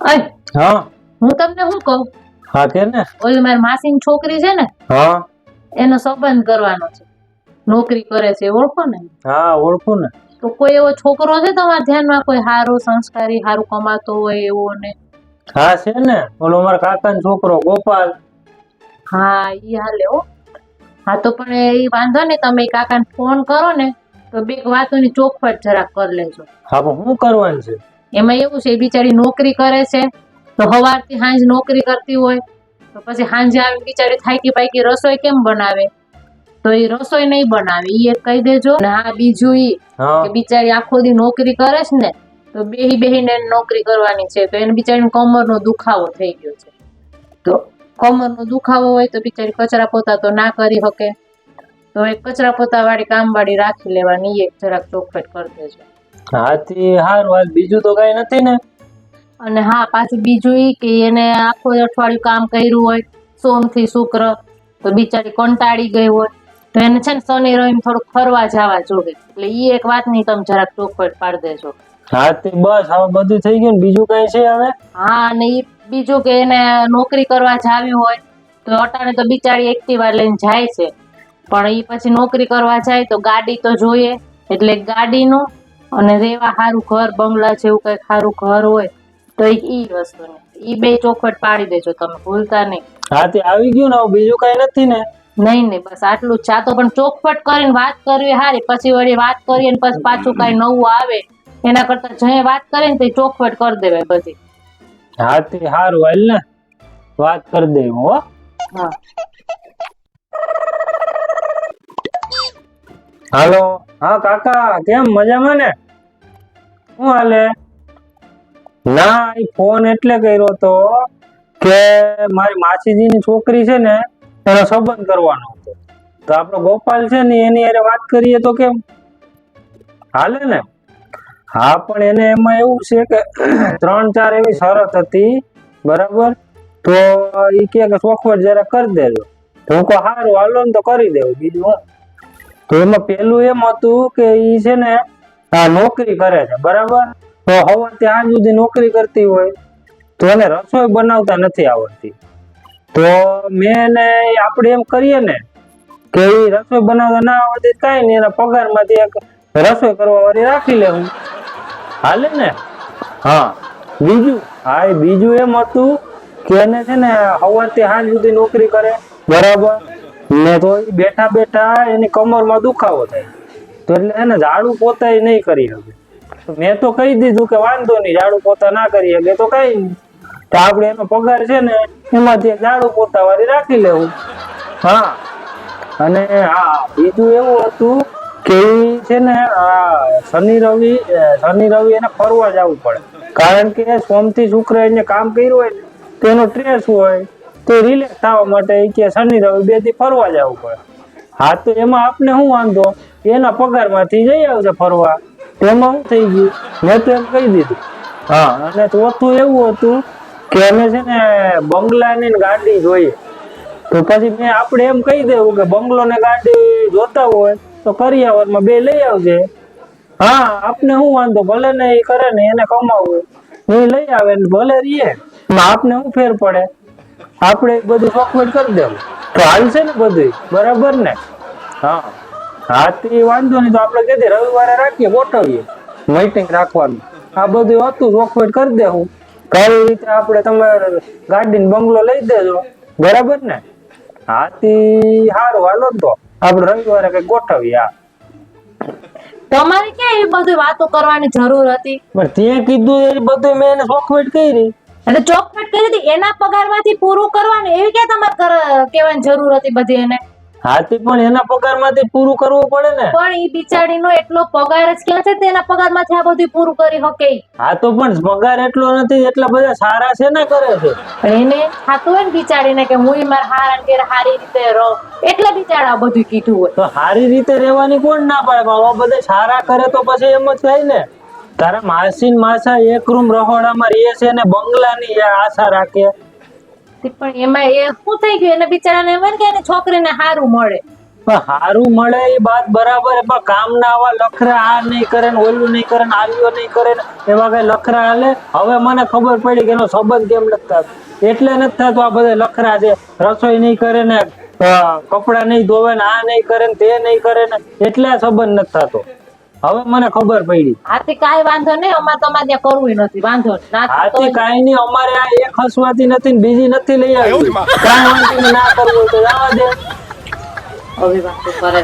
હા. હું તમને શું કહું? હા કે ને? ઓલી મારી માસીની છોકરી છે ને હા. એનો સંબંધ કરવાનો છે. નોકરી કરે છે ઓળખો ને? હા ઓળખું ને. તો કોઈ એવો છોકરો છે તમારા ધ્યાનમાં કોઈ સારો સંસ્કારી સારું કમાતો હોય એવો ને? હા છે ને. ઓલો મારા કાકાનો છોકરો ગોપાલ. હા ઈ હાલે હો. હા તો પણ એ વાંધો ને તમે કાકાને ફોન કરો ને તો બે વાતોની ચોખવટ જરાક કરી લેજો. હા પણ શું કરવાનું છે? એમાં એવું છે એ બિચારી નોકરી કરે છે તો સવારથી સાંજ નોકરી કરતી હોય તો પછી સાંજે આવી બિચારી થાકી પાકી રસોઈ કેમ બનાવે? તો એ રસોઈ નહીં બનાવે એ કહી દેજો. ને હા બીજું ઈ કે બિચારી આખો દી નોકરી કરે છે ને તો બેહી બેહીને એને નોકરી કરવાની છે તો એને બિચારીને કમરનો દુખાવો થઈ ગયો છે. તો કમરનો દુખાવો હોય તો બિચારી કચરા પોતા તો ના કરી શકે. તો એ કચરા પોતા વાળી કામવાળી રાખી લેવાની એક જરાક ચોખવટ કરી દેજો. હાથી હારું હાલ બીજું તો કઈ નથી ને. અને હા પાછું બીજું ઈ કે એને આખો અઠવાડિયું કામ કર્યું હોય સોમથી શુક્ર તો બિચારી કંટાળી ગઈ હોય. તો એને છે ને શનિ રવિ થોડુંક ફરવા જવા જોગે એટલે ઈ એક વાતની તમે જરાક ચોખવટ પાડી દેજો. હાથી બસ હવે બધું થઈ ગયું ને બીજું કઈ છે હવે? હા અને ઈ બીજું કે એને નોકરી કરવા જાવી હોય તો અટાણે તો બિચારી એક્ટિવા લઈને જાય છે. પણ ઈ પછી નોકરી કરવા જાય તો ગાડી તો જોઈએ એટલે ગાડીનું અને રેવા સારું ઘર બંગલા જેવું કઈ સારું ઘર હોય તો ઈ વસ્તુ ઈ બે ચોખવટ પાડી દેજો તમે ભૂલતા નહીં. હાથી આવી ગયું ને બીજું કઈ નથી ને? નહીં નહીં બસ આટલું છે. તો પણ ચોખવટ કરીને વાત કરવી સારી પછી વળી વાત કરીએ ને પછી પાછું કઈ નવું આવે. એના કરતા જે વાત કરે ને તે ચોખવટ કરી દેવાય બધી. તે સારું હાલ ને. વાત કરી દે હો. હા. હાલો. હા, કાકા, કેમ મજામાં ને? શું હાલે? ના, એ ફોન એટલે કર્યો તો કે મારી માસીજીની છોકરી છે ને, એનો સંબંધ કરવાનો હતો. તો આપણો ગોપાલ છે ને, એની અરે વાત કરીએ તો કેમ? હાલે ને? હા, પણ એને એમાં એવું છે કે ત્રણ ચાર એવી શરત હતી, બરાબર? તો એ કે કે ચોખવટ જરા કરી દેજો. હું કહું સારું હાલો ને તો કરી દેવું, બીજું હું? તો એમાં પેલું એમ હતું કે ઈ છે ને આ નોકરી કરે છે, બરાબર? તો હવે ત્યાં સુધી નોકરી કરતી હોય, તો એને રસોઈ બનાવતા નથી આવડતી. તો મેં એને આપણે એમ કરીએ ને કે એ રસોઈ બનાવતા ના આવડતી કાંઈ નહીં, એના પગારમાંથી એક રસોઈ કરવા વાળી રાખી લેવું. હાલે ને? હા. બીજું, હા, એ બીજું એમ હતું કે એને છે ને સવારથી સાંજ સુધી નોકરી કરે, બરાબર? ને તો બેઠા બેઠા એની કમરમાં દુખાવો થાય. તો એટલે એને ઝાડુ પોતે નહીં કરી શકે. મેં તો કહી દીધું કે વાંધો નહીં, ઝાડુ પોતા ના કરી શકે. તો કઈ તો આપણે એનો પગાર છે ને, એમાંથી ઝાડુ પોતા વાળી રાખી લેવું. હા. અને હા, બીજું એવું હતું કે છે ને, આ શનિ રવિ શનિ રવિ એને ફરવા જવું પડે. કારણ કે સોમથી શુક્ર એને કામ કર્યું હોય તો એનો સ્ટ્રેસ હોય. તો રિલેક્સ થવા માટે કે શનિ રવિ બેથી ફરવા જવું પડે. હા તો એમાં આપને શું વાંધો? એના પગારમાંથી જઈ આવજે ફરવા. તેમાં શું થઈ ગયું? મેં તો એમ કહી દીધું. હા. અને ચોથું એવું હતું કે અમે છે ને બંગલાની ને ગાડી જોઈએ. તો પછી મેં આપણે એમ કહી દેવું કે બંગલો ને ગાડી જોતા હોય તો કરિયાવરમાં બે લઈ આવજે. હા. આપને શું વાંધો? ભલે ને એ કરે ને એને કમાવું. એ લઈ આવે ને ભલે રહીએ આપને શું ફેર પડે? આપણે બધું ચોખવટ કરી દેવું તો હાલશે ને બધું બરાબર ને? હા. હા તે વાંધો નહીં તો આપણે કીધી રવિવારે રાખીએ ગોઠવીએ. મીટિંગ રાખવાનું. આ બધું હતું ચોખવટ કરી દેવું કઈ રીતે આપણે તમે ગાડી બંગલો લઈ દેજો. બરાબર ને? હાથી સારું હાલો તો. આપણે રવિવારે કઈ ગોઠવીએ હા. તમારે ક્યાં એ બધી વાતો કરવાની જરૂર હતી? પણ તે કીધું એ બધું મેં એને ચોખવટ કરી. એટલે ચોખવટ કરી હતી એના પગારમાંથી પૂરું કરવાનું? એવી કે તમારે કહેવાની જરૂર હતી બધી એને? હાથી પણ એના પગારમાંથી પૂરું કરવું પડે ને. પણ એ બિચારીનો એટલો પગાર જ ક્યાં છે તેના પગારમાંથી આ બધું પૂરું કરી શકે હા તો પણ પગાર એટલો નથી એટલા બધા સારા છે ને કરે છે. પણ એને થતું હોય ને બિચારીને કે હું માર હારા ઘેર હારી રીતે રહો. એટલે બિચારા આ બધું કીધું હોય. તો સારી રીતે રહેવાની કોણ ના પાડે? પણ બધા સારા કરે તો પછી એમ જ થાય ને. તારા માસી ને માસા એક રૂમ રહોડામાં રહે છે ને બંગલાની આશા રાખે. પણ એમાં એ શું થઈ ગયું? એને બિચારાને એમ કે એને છોકરીને સારું મળે. હારું મળે એ વાત બરાબર પણ કામ ના આવા લખરા આ નહીં કરે ને ઓલું નહીં કરે ને આવ્યો નહીં કરે ને એવા કઈ લખરા હાલે? હવે મને ખબર પડી કે એનો સંબંધ કેમ નથી એટલે નથી થતો આ બધા લખરા છે રસોઈ નહીં કરે ને કપડા નહીં ધોવે ને આ નહીં કરે ને તે નહીં કરે ને એટલે સંબંધ નથી થતો. હવે મને ખબર પડી. આથી કાઈ વાંધો નહીં અમારે તમારે ત્યાં કરવું નથી વાંધો નહીં. આથી કાઈ નહીં અમારે આ એક હસવાતી નથી ને બીજી નથી લઈ આવી. કાઈ વાંધો નહીં, ના કરવું તો જવા દે. અભિવાદન કરે